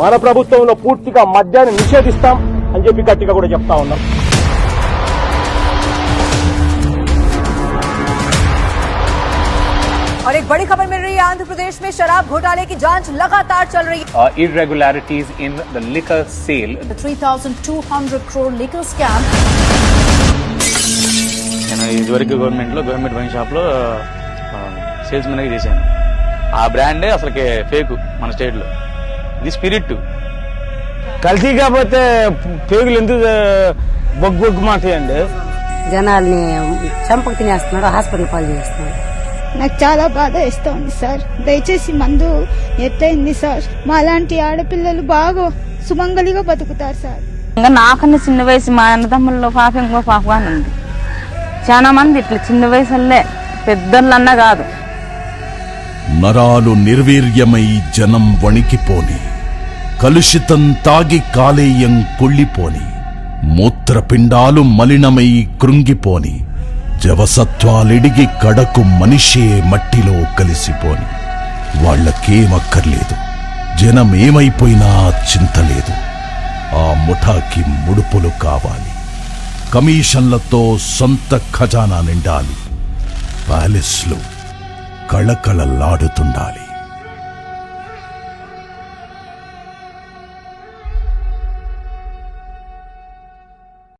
మన ప్రభుత్వంలో పూర్తిగా మద్యాన్ని నిషేధిస్తాం అని చెప్పి గట్టిగా కూడా చెప్తా ఉన్నాం और एक बड़ी खबर मिल रही है आंध्र प्रदेश में शराब घोटाले की जांच लगातार चल रही uh, irregularities in the liquor sale. है 3,200 crore liquor scam నేను ఇదివరకు గవర్నమెంట్లో గవర్నమెంట్ వైన్ షాప్లో సేల్స్ మెన్గా చేశాను ఆ బ్రాండే అసలుకి ఫేక్ మన స్టేట్లో. ఇది స్పిరిట్. కల్తీ కాకపోతే పేగులు ఎందుకు బొగ్గు బొగ్గు మాట్లాయండి జనాల్ని చంపకు తినేస్తున్నాడు హాస్పిటల్ పాలు చేస్తున్నాడు. నాకు చాలా బాధ వేస్తోంది సార్. దయచేసి మందు ఎత్తైంది సార్. మాలాంటి ఆడపిల్లలు బాగా సుమంగలిగా బతుకుతారు సార్. ఇంకా నాకన్నా చిన్న వయసు మా అన్నదమ్ముల్లో పాప ఇంకో పాప అని ఉంది చాలా మంది ఇట్లా చిన్న వయసులే పెద్దోళ్ళన్నా కాదు. నరాలు నిర్వీర్యమై జనం వణికిపోని కలుషితం తాగి కాలేయం కుళ్ళిపోని మూత్రపిండాలు మలినమై కృంగిపోని జవసత్వాలిడిగి కడకు మనిషే మట్టిలో కలిసిపోని. వాళ్ళకేమక్కర్లేదు జనమేమైపోయినా చింతలేదు. ఆ ముఠాకి ముడుపులు కావాలి. కమిషన్లతో సొంత ఖజానా నిండాలి. ప్యాలెస్లు కళకళలాడుతుండాలి